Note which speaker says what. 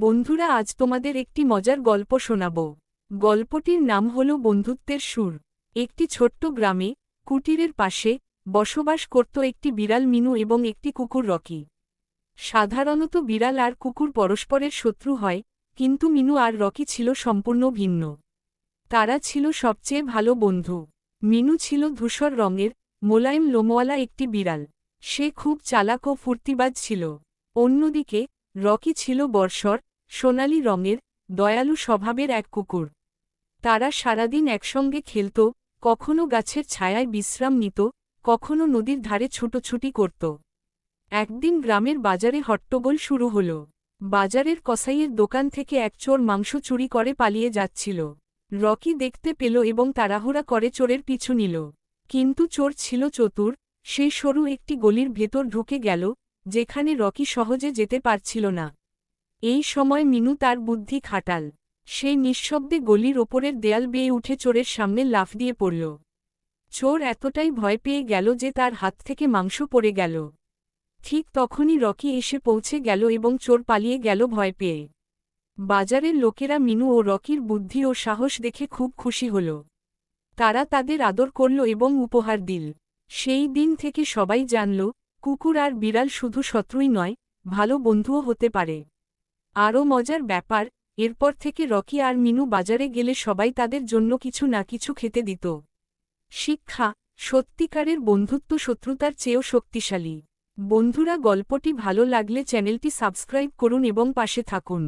Speaker 1: বন্ধুরা, আজ তোমাদের একটি মজার গল্প শোনাব। গল্পটির নাম হল বন্ধুত্বের সুর। একটি ছোট্ট গ্রামে, কুটিরের পাশে, বসবাস করত একটি বিড়াল মিনু এবং একটি কুকুর রকি। সাধারণত বিড়াল আর কুকুর পরস্পরের শত্রু হয়, কিন্তু মিনু আর রকি ছিল সম্পূর্ণ ভিন্ন। তারা ছিল সবচেয়ে ভালো বন্ধু। মিনু ছিল ধূসর রঙের, মোলায়েম লোমওয়ালা একটি বিড়াল। সে খুব চালাক ও ফুর্তিবাজ ছিল। অন্যদিকে রকি ছিল বর্ষর, সোনালি রঙের, দয়ালু স্বভাবের এক কুকুর। তারা সারাদিন একসঙ্গে খেলত, কখনো গাছের ছায়ায় বিশ্রাম নিত, কখনো নদীর ধারে ছুটোছুটি করত। একদিন গ্রামের বাজারে হট্টগোল শুরু হল। বাজারের কসাইয়ের দোকান থেকে এক চোর মাংস চুরি করে পালিয়ে যাচ্ছিল। রকি দেখতে পেল এবং তাড়াহুড়া করে চোরের পিছু নিল। কিন্তু চোর ছিল চতুর সেই সরু একটি গলির ভেতর ঢুকে গেল যেখানে রকি সহজে যেতে পারছিল না। এই সময় মিনু তার বুদ্ধি খাটাল। সে নিঃশব্দে গলির ওপরের দেয়াল বেয়ে উঠে চোরের সামনে লাফ দিয়ে পড়ল। চোর এতটাই ভয় পেয়ে গেল যে তার হাত থেকে মাংস পড়ে গেল। ঠিক তখনই রকি এসে পৌঁছে গেল এবং চোর পালিয়ে গেল ভয় পেয়ে। বাজারের লোকেরা মিনু ও রকির বুদ্ধি ও সাহস দেখে খুব খুশি হল। তারা তাদের আদর করল এবং উপহার দিল। সেই দিন থেকে সবাই জানল কুকুর আর বিড়াল শুধু শত্রুই নয়, ভালো বন্ধুও হতে পারে। আরও মজার ব্যাপার, এরপর থেকে রকি আর মিনু বাজারে গেলে সবাই তাদের জন্য কিছু না কিছু খেতে দিত। শিক্ষা, সত্যিকারের বন্ধুত্ব শত্রুতার চেয়েও শক্তিশালী। বন্ধুরা গল্পটি ভালো লাগলে চ্যানেলটি সাবস্ক্রাইব করুন এবং পাশে থাকুন।